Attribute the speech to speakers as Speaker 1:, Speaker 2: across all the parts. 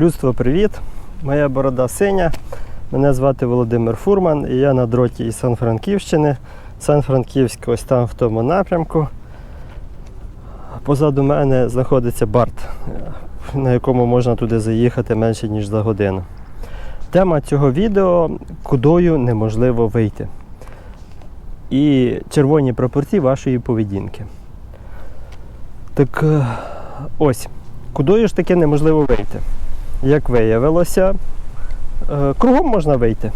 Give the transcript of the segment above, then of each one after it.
Speaker 1: Людство, привіт! Моя борода синя. Мене звати Володимир Фурман і я на дроті із Сан-Франківщини. Сан-Франківськ ось там в тому напрямку. Позаду мене знаходиться Барт, на якому можна туди заїхати менше, ніж за годину. Тема цього відео кудою неможливо вийти. І червоні прапорці вашої поведінки. Так е, ось, кудою ж таки неможливо вийти? Як виявилося, е, кругом можна вийти.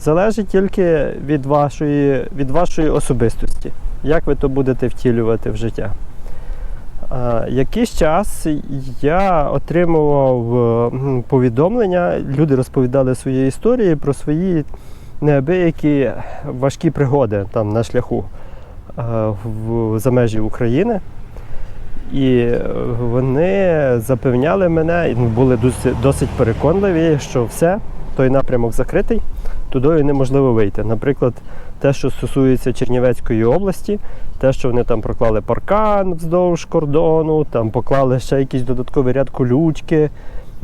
Speaker 1: Залежить тільки від вашої, від вашої особистості, як ви то будете втілювати в життя. Е, Якийсь час я отримував е, повідомлення, люди розповідали свої історії про свої неабиякі важкі пригоди там на шляху в, за межі України. І вони запевняли мене, і були досить, переконливі, що все, той напрямок закритий, туди неможливо вийти. Наприклад, те, що стосується Чернівецької області, те, що вони там проклали паркан вздовж кордону, там поклали ще якийсь додатковий ряд колючки,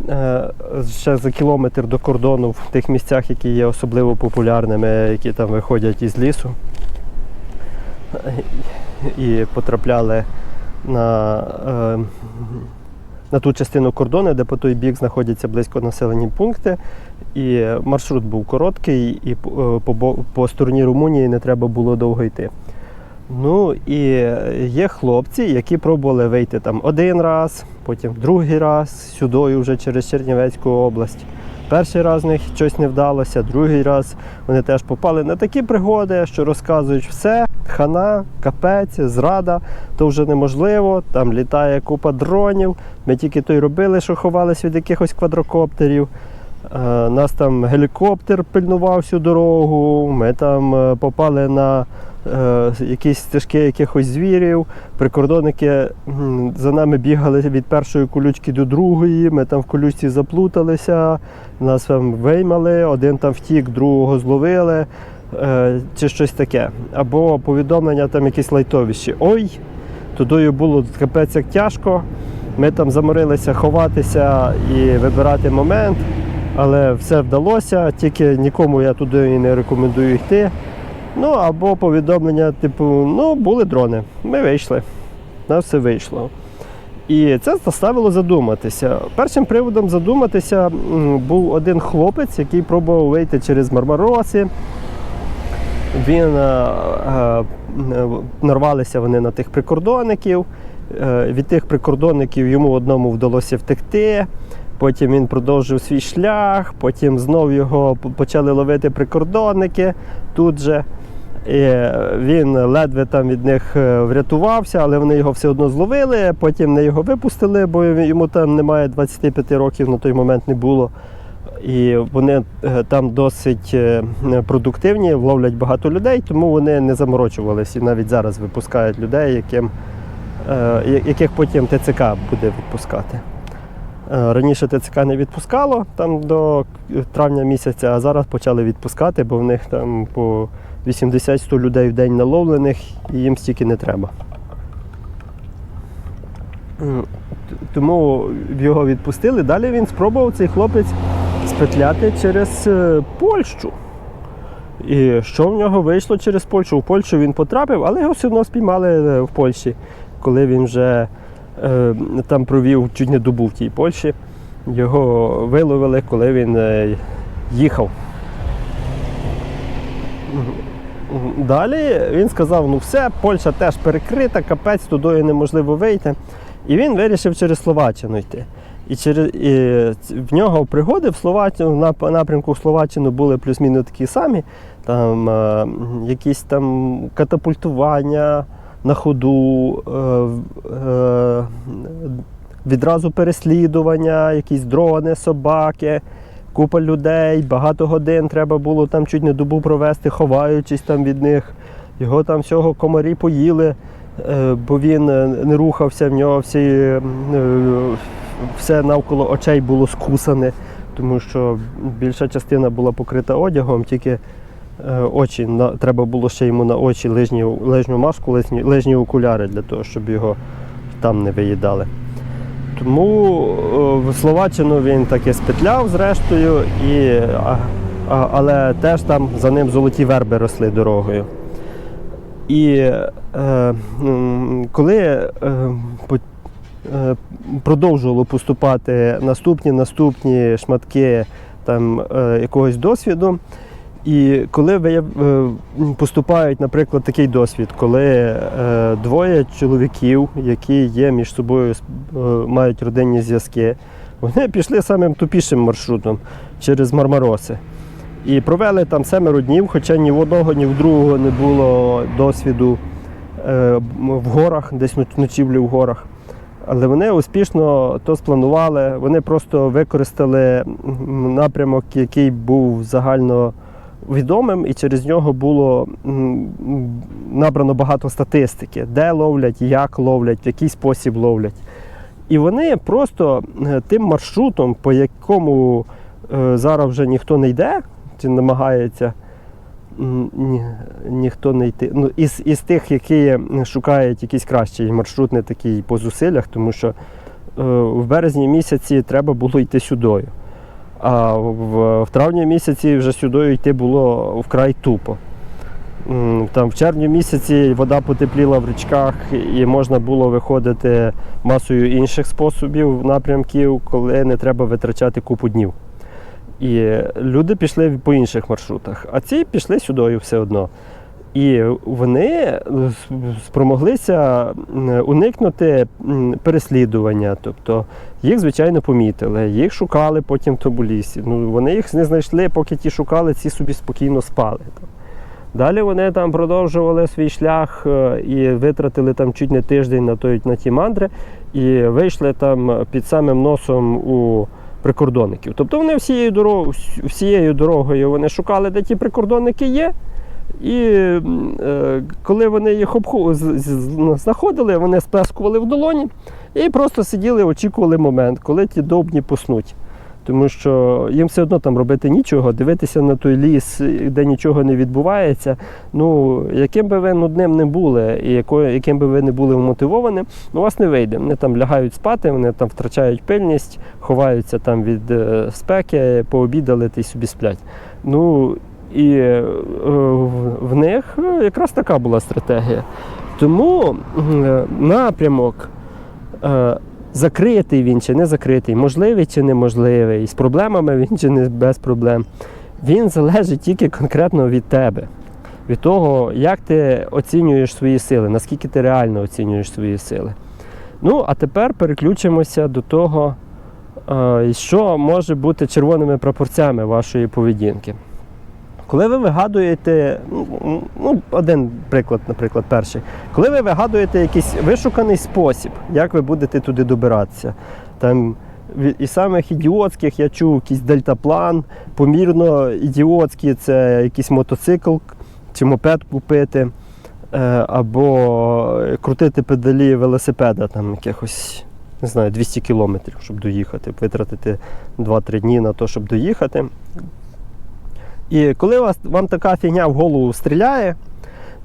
Speaker 1: е, ще за кілометр до кордону в тих місцях, які є особливо популярними, які там виходять із лісу. І потрапляли на, е, на ту частину кордону, де по той бік знаходяться близько населені пункти. І маршрут був короткий, і по, е, по, по стороні Румунії не треба було довго йти. Ну і є хлопці, які пробували вийти там один раз, потім другий раз, сюди вже через Чернівецьку область. Перший раз в них щось не вдалося, другий раз вони теж попали на такі пригоди, що розказують все, хана, капець, зрада, то вже неможливо, там літає купа дронів. Ми тільки то й робили, що ховались від якихось квадрокоптерів. Е, Нас там гелікоптер пильнував всю дорогу, ми там е, попали на е, якісь стежки якихось звірів. Прикордонники за нами бігали від першої колючки до другої, ми там в колючці заплуталися, нас там виймали, один там втік, другого зловили. Е, Чи щось таке. Або повідомлення там якісь лайтовіші. Ой, тудою було капець як тяжко. Ми там заморилися ховатися і вибирати момент, але все вдалося, тільки нікому я туди і не рекомендую йти. Ну або повідомлення, типу, ну, були дрони, ми вийшли. На все вийшло. І це заставило задуматися. Першим приводом задуматися був один хлопець, який пробував вийти через Мармароси. Він е, е, нарвалися вони на тих прикордонників. Е, Від тих прикордонників йому одному вдалося втекти. Потім він продовжив свій шлях, потім знов його почали ловити прикордонники тут же. І він ледве там від них врятувався, але вони його все одно зловили. Потім не його випустили, бо йому там немає 25 років на той момент не було. І вони е, там досить е, продуктивні, ловлять багато людей, тому вони не заморочувалися і навіть зараз випускають людей, яким, е, яких потім ТЦК буде відпускати. Раніше ТЦК не відпускало там до травня місяця, а зараз почали відпускати, бо в них там по 80-100 людей в день наловлених і їм стільки не треба. Тому його відпустили. Далі він спробував цей хлопець спетляти через е, Польщу. І що в нього вийшло через Польщу? В Польщу він потрапив, але його все одно спіймали е, в Польщі, коли він вже е, там провів чуть не добу в тій Польщі. Його виловили, коли він е, їхав. Далі він сказав: ну все, Польща теж перекрита, капець, туди неможливо вийти. І він вирішив через Словаччину йти. І, через, і в нього пригоди в Словаччину, на напрямку в Словаччину були плюс-мінус такі самі. Там е, якісь там катапультування на ходу, е, е, відразу переслідування, якісь дрони, собаки, купа людей, багато годин треба було там чуть не добу провести, ховаючись там від них. Його там всього комарі поїли, е, бо він е, не рухався, в нього всі, е, все навколо очей було скусане, тому що більша частина була покрита одягом, тільки е, очі треба було ще йому на очі лижні, лижню маску, лижні, лижні окуляри для того, щоб його там не виїдали. Тому е, в Словаччину він таки спетляв зрештою, і, а, але теж там за ним золоті верби росли дорогою. І е, коли е, продовжувало поступати наступні наступні шматки там, е, якогось досвіду, і коли е, поступають, наприклад, такий досвід, коли е, двоє чоловіків, які є між собою, е, мають родинні зв'язки, вони пішли самим тупішим маршрутом через Мармароси. І провели там семеро днів, хоча ні в одного, ні в другого не було досвіду е, в горах, десь ноч- ночівлі в горах. Але вони успішно то спланували. Вони просто використали напрямок, який був загально відомим, і через нього було набрано багато статистики, де ловлять, як ловлять, в який спосіб ловлять. І вони просто е, тим маршрутом, по якому е, зараз вже ніхто не йде, чи намагається ні, ніхто не йти. Ну, із, із тих, які шукають якийсь кращий маршрут, не такий по зусиллях, тому що е, в березні місяці треба було йти сюдою. А в, в травні місяці вже сюди йти було вкрай тупо. Там в червні місяці вода потепліла в річках і можна було виходити масою інших способів, напрямків, коли не треба витрачати купу днів. І люди пішли по інших маршрутах, а ці пішли сюди все одно. І вони спромоглися уникнути переслідування. Тобто їх, звичайно, помітили, їх шукали потім в тому лісі. Ну, вони їх не знайшли, поки ті шукали, ці собі спокійно спали. Далі вони там продовжували свій шлях е, і витратили там чуть не тиждень на, той, на ті мандри, і вийшли там під самим носом у прикордонників. Тобто вони всією дорогою, всією дорогою вони шукали, де ті прикордонники є. І е, коли вони їх обху... знаходили, вони сплескували в долоні і просто сиділи, очікували момент, коли ті довбні поснуть. Тому що їм все одно там робити нічого, дивитися на той ліс, де нічого не відбувається. Ну, яким би ви нудним не були, і яким би ви не були вмотивованим, ну, у вас не вийде. Вони там лягають спати, вони там втрачають пильність, ховаються там від е, спеки, пообідали та й собі сплять. Ну, і е, в- них якраз така була стратегія. Тому е, напрямок. Закритий він чи не закритий, можливий чи неможливий, з проблемами він чи не без проблем. Він залежить тільки конкретно від тебе, від того, як ти оцінюєш свої сили, наскільки ти реально оцінюєш свої сили. Ну, а тепер переключимося до того, е, що може бути червоними прапорцями вашої поведінки. Коли ви вигадуєте, ну, ну, один приклад, наприклад, перший. Коли ви вигадуєте якийсь вишуканий спосіб, як ви будете туди добиратися. Там із самих ідіотських я чув якийсь дельтаплан, помірно ідіотські це якийсь мотоцикл чи мопед купити, е, або крутити педалі велосипеда там якихось. Не знаю, 200 кілометрів, щоб доїхати, витратити 2-3 дні на те, щоб доїхати. І коли вас, вам така фігня в голову стріляє,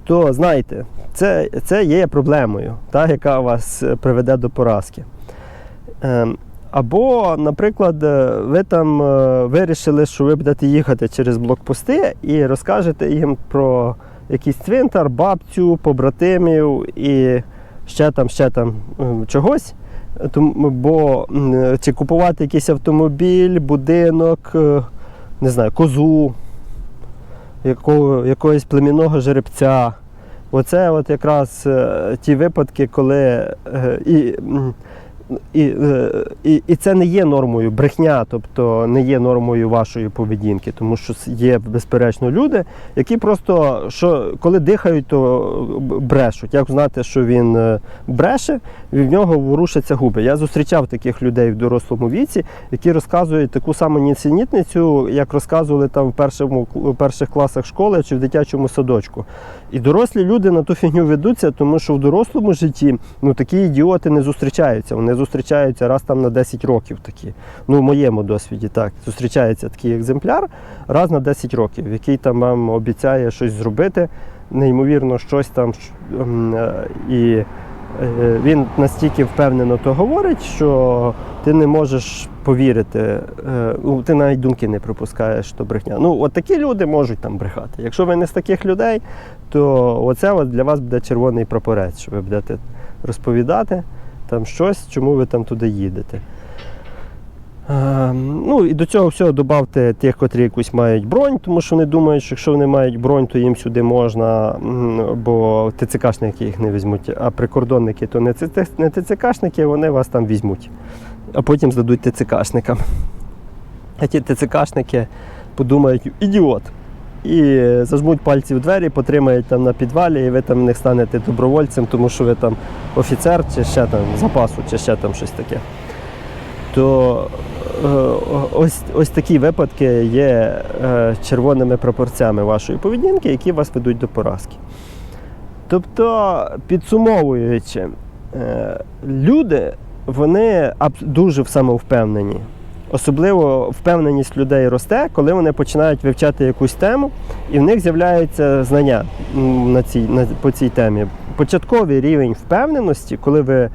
Speaker 1: то знайте, це, це є проблемою, та, яка вас е, приведе до поразки. Ем, або, наприклад, е, ви там е, вирішили, що ви будете їхати через блокпости і розкажете їм про якийсь цвинтар, бабцю, побратимів і ще там, ще там чогось. Бо чи купувати якийсь автомобіль, будинок, не знаю, козу, якого, якогось племінного жеребця. Оце от якраз е, ті випадки, коли е, і, і, е, і, і це не є нормою брехня, тобто не є нормою вашої поведінки, тому що є безперечно люди, які просто що коли дихають, то брешуть. Як знати, що він бреше, в нього ворушаться губи. Я зустрічав таких людей в дорослому віці, які розказують таку саму нісенітницю, як розказували там в першому в перших класах школи чи в дитячому садочку. І дорослі люди на ту фігню ведуться, тому що в дорослому житті ну такі ідіоти не зустрічаються. Вони зустрічаються раз там на 10 років такі. Ну, в моєму досвіді так. Зустрічається такий екземпляр раз на 10 років, який там вам обіцяє щось зробити, неймовірно, щось там е, і він настільки впевнено то говорить, що ти не можеш повірити, е, ну, ти навіть думки не припускаєш, що брехня. Ну, от такі люди можуть там брехати. Якщо ви не з таких людей, то оце от для вас буде червоний прапорець, що ви будете розповідати там щось, чому ви там туди їдете. Е, ну і до цього всього додавте тих, котрі якусь мають бронь, тому що вони думають, що якщо вони мають бронь, то їм сюди можна, бо ТЦКшники їх не візьмуть, а прикордонники то не ТЦКшники, вони вас там візьмуть, а потім здадуть ТЦКшникам. А ті ТЦКшники подумають, ідіот. І зажмуть пальці в двері, потримають там на підвалі, і ви там не станете добровольцем, тому що ви там офіцер чи ще там запасу, чи ще там щось таке то е, ось, ось такі випадки є е, червоними пропорцями вашої поведінки, які вас ведуть до поразки. Тобто, підсумовуючи, е, люди вони дуже самовпевнені. Особливо впевненість людей росте, коли вони починають вивчати якусь тему, і в них з'являються знання на цій, на, по цій темі. Початковий рівень впевненості, коли ви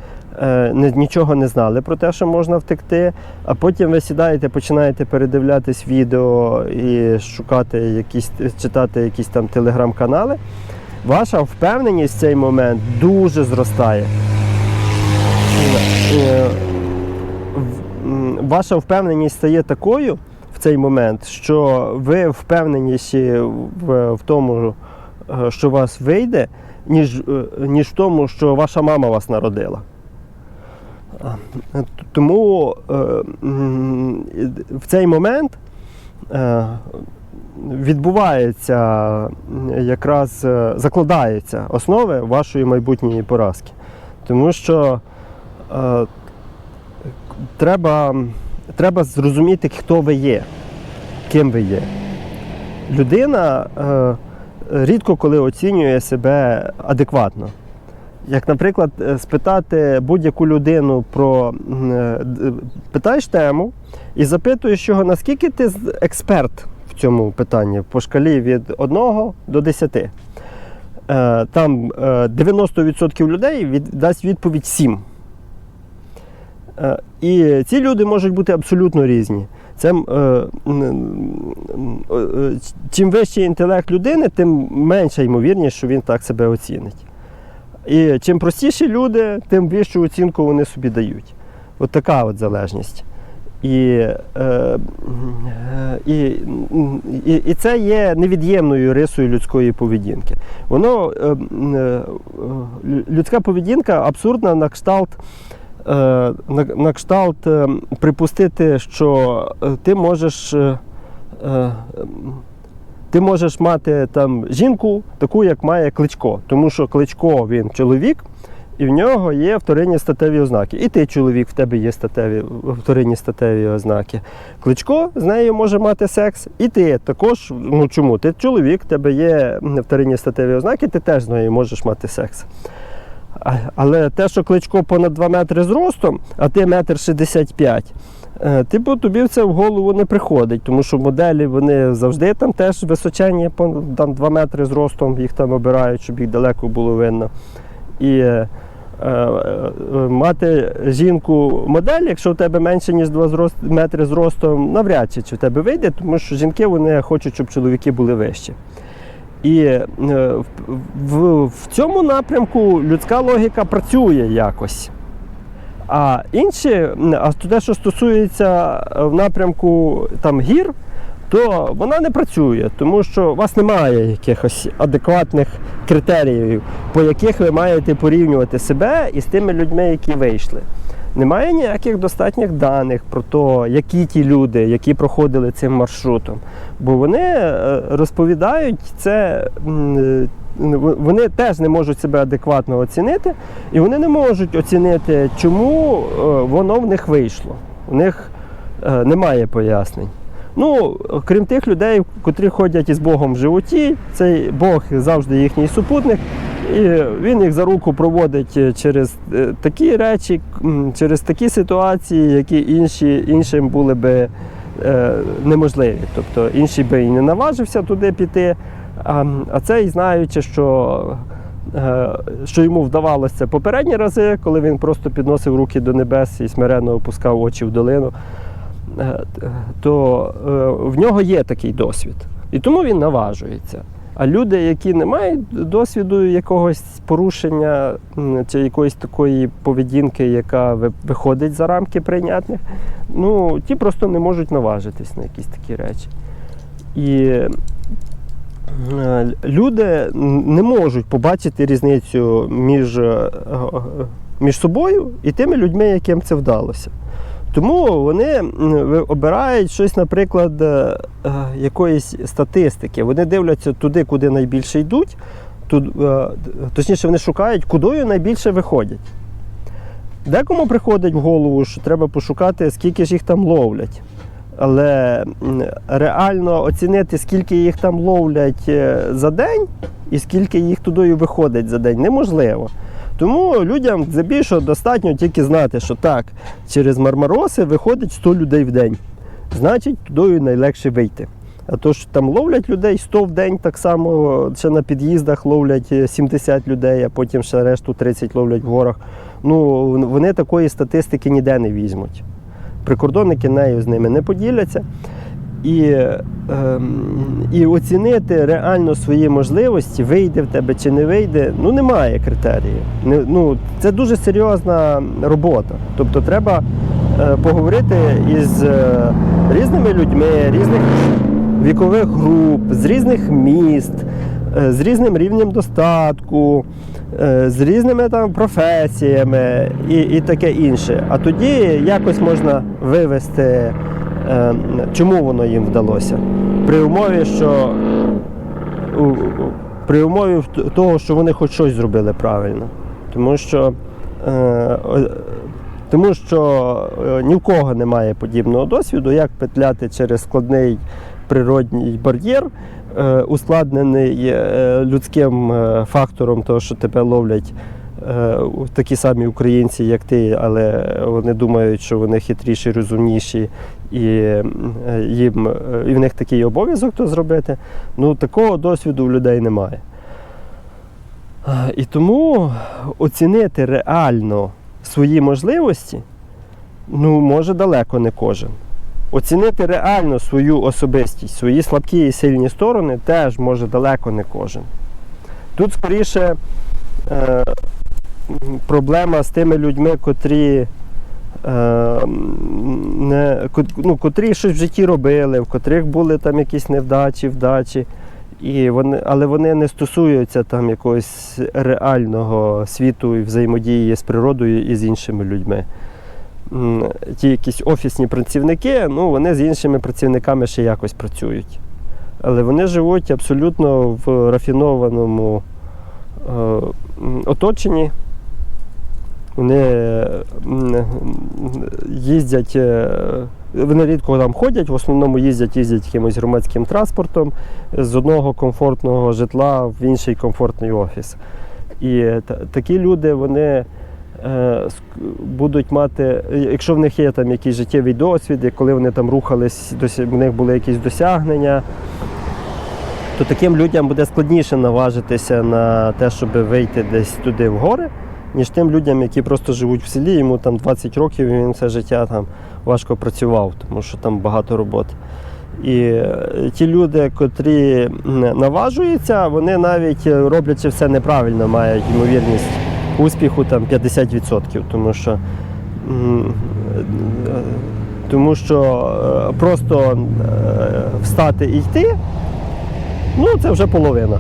Speaker 1: нічого не знали про те, що можна втекти, а потім ви сідаєте, починаєте передивлятись відео і шукати якісь, читати якісь там телеграм-канали, ваша впевненість в цей момент дуже зростає. Е, Ваша впевненість стає такою в цей момент, що ви впевненіші в, в тому, е, що вас вийде, ніж, е, ніж в тому, що ваша мама вас народила. Тому е, в цей момент е, відбувається якраз е, закладаються основи вашої майбутньої поразки. Тому що треба, треба зрозуміти, хто ви є, ким ви є. Людина рідко коли оцінює себе адекватно. Як, наприклад, е, спитати будь-яку людину про е, д- питаєш тему і запитуєш його, наскільки ти експерт в цьому питанні по шкалі від 1 до 10. Е, Там е, 90% людей дасть відповідь 7. Е, І ці люди можуть бути абсолютно різні. Це, е, е, е, чим вищий інтелект людини, тим менша ймовірність, що він так себе оцінить. І чим простіші люди, тим вищу оцінку вони собі дають. От така от залежність. І, е, і, і, і це є невід'ємною рисою людської поведінки. Воно е, е, лю- людська поведінка абсурдна на кшталт. На, кшталт е, припустити, що ти можеш, ти можеш мати там жінку, таку, як має кличко. Тому що кличко він чоловік, і в нього є вторинні статеві ознаки. І ти, чоловік, в тебе є статеві, вторинні статеві ознаки. Кличко з нею може мати секс, і ти також. Ну чому? Ти чоловік, в тебе є вторинні статеві ознаки, ти теж з нею можеш мати секс. Але те, що кличко понад 2 метри зростом, а ти метр 65, е, типу тобі це в голову не приходить, тому що моделі вони завжди там теж височені, там 2 метри зростом, їх там обирають, щоб їх далеко було видно. І е, е, е, мати жінку модель, якщо в тебе менше, ніж 2 зрост, метри зростом, навряд чи, чи в тебе вийде, тому що жінки вони хочуть, щоб чоловіки були вищі. І е, в, в, в цьому напрямку людська логіка працює якось. А інші, а те, що стосується е, в напрямку там, гір, то вона не працює, тому що у вас немає якихось адекватних критеріїв, по яких ви маєте порівнювати себе із тими людьми, які вийшли. Немає ніяких достатніх даних про те, які ті люди, які проходили цим маршрутом. Бо вони е, розповідають це, е, вони теж не можуть себе адекватно оцінити, і вони не можуть оцінити, чому е, воно в них вийшло. У них немає пояснень. Ну, крім тих людей, котрі ходять із Богом в животі, цей Бог завжди їхній супутник, і він їх за руку проводить через е, такі речі, через такі ситуації, які інші, іншим були би е, неможливі. Тобто інший би і не наважився туди піти, а, а цей, знаючи, що е, що йому вдавалося попередні рази, коли він просто підносив руки до небес і смиренно опускав очі в долину, е, то е, в нього є такий досвід. І тому він наважується. А люди, які не мають досвіду якогось порушення чи якоїсь такої поведінки, яка виходить за рамки прийнятних, ну ті просто не можуть наважитись на якісь такі речі. І е, люди не можуть побачити різницю між, е, е, між собою і тими людьми, яким це вдалося. Тому вони обирають щось, наприклад, е, е, якоїсь статистики. Вони дивляться туди, куди найбільше йдуть, туд- е, точніше, вони шукають, кудою найбільше виходять. Декому приходить в голову, що треба пошукати, скільки ж їх там ловлять. Але реально оцінити, скільки їх там ловлять за день і скільки їх тудою виходить за день, неможливо. Тому людям здебільшого достатньо тільки знати, що так, через Мармароси виходить 100 людей в день. Значить, тудою найлегше вийти. А то, що там ловлять людей 100 в день, так само ще на під'їздах ловлять е, 70 людей, а потім ще решту 30 ловлять в горах. Ну, вони такої статистики ніде не візьмуть. Прикордонники нею з ними не поділяться. І, ем, і оцінити реально свої можливості, вийде в тебе чи не вийде, ну немає критерії. Не, ну, це дуже серйозна робота. Тобто треба е, поговорити із е, різними людьми, різних вікових груп, з різних міст, е, з різним рівнем достатку, е, з різними там професіями і, і таке інше. А тоді якось можна вивести, е, чому воно їм вдалося. При умові, що при умові того, що вони хоч щось зробили правильно. Тому що, е, тому що е, ні в кого немає подібного досвіду, як петляти через складний природній бар'єр, е, ускладнений е, людським е, фактором, того, що тебе ловлять е, такі самі українці, як ти, але вони думають, що вони хитріші, розумніші, і е, їм е, і в них такий обов'язок то зробити. Ну такого досвіду в людей немає. І тому оцінити реально свої можливості ну, може далеко не кожен. Оцінити реально свою особистість, свої слабкі і сильні сторони теж може далеко не кожен. Тут скоріше е, проблема з тими людьми, котрі, е, не, ну, котрі щось в житті робили, в котрих були там якісь невдачі, вдачі. І вони, але вони не стосуються там якогось реального світу і взаємодії з природою і з іншими людьми. Ті якісь офісні працівники, ну вони з іншими працівниками ще якось працюють. Але вони живуть абсолютно в рафінованому е, оточенні. Вони їздять, е, вони рідко там ходять, в основному їздять, їздять якимось громадським транспортом з одного комфортного житла в інший комфортний офіс. І такі люди, вони е, будуть мати, якщо в них є там якийсь життєвий досвід, коли вони там рухались, в них були якісь досягнення, то таким людям буде складніше наважитися на те, щоб вийти десь туди в гори, ніж тим людям, які просто живуть в селі, йому там 20 років і він все життя там важко працював, тому що там багато роботи. І е, ті люди, котрі наважуються, вони навіть е, роблячи все неправильно, мають ймовірність успіху там 50%, тому що, е, тому що просто встати і йти, ну це вже половина.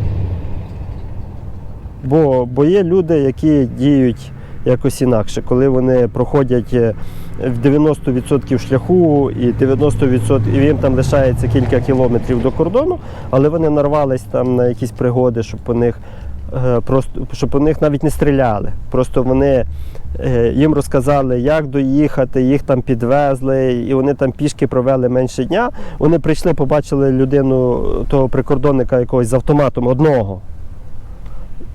Speaker 1: Бо, бо є люди, які діють якось інакше, коли вони проходять е, в 90% шляху і 90% і їм там лишається кілька кілометрів до кордону, але вони нарвались там на якісь пригоди, щоб по них е, просто щоб по них навіть не стріляли. Просто вони е, їм розказали, як доїхати, їх там підвезли, і вони там пішки провели менше дня. Вони прийшли, побачили людину, того прикордонника якогось з автоматом одного.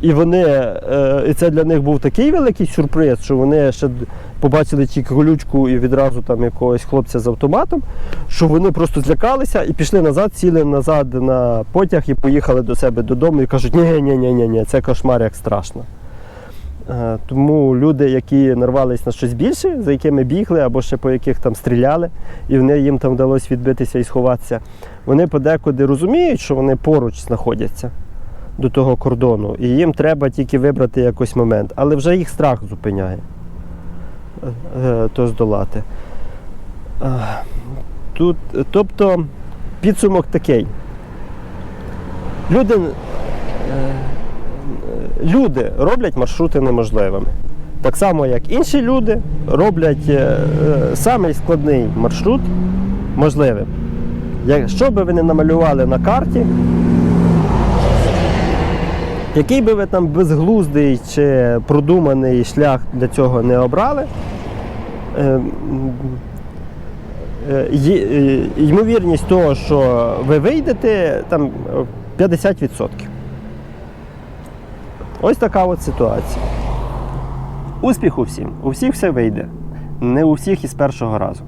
Speaker 1: І вони, е, і це для них був такий великий сюрприз, що вони ще побачили тільки колючку і відразу там якогось хлопця з автоматом, що вони просто злякалися і пішли назад, сіли назад на потяг і поїхали до себе додому і кажуть, ні, ні, ні, ні, ні, це кошмар як страшно. Е, Тому люди, які нарвались на щось більше, за якими бігли або ще по яких там стріляли, і вони, їм там вдалося відбитися і сховатися, вони подекуди розуміють, що вони поруч знаходяться до того кордону, і їм треба тільки вибрати якийсь момент. Але вже їх страх зупиняє е, то здолати. Е, Тут, тобто підсумок такий. Люди, е, люди роблять маршрути неможливими. Так само, як інші люди роблять самий складний маршрут можливим. Якщо би ви не намалювали на карті, який би ви там безглуздий чи продуманий шлях для цього не обрали, е, е, е, ймовірність того, що ви вийдете, там е, 50%. Ось така от ситуація. Успіху всім! У всіх все вийде. Не у всіх із першого разу.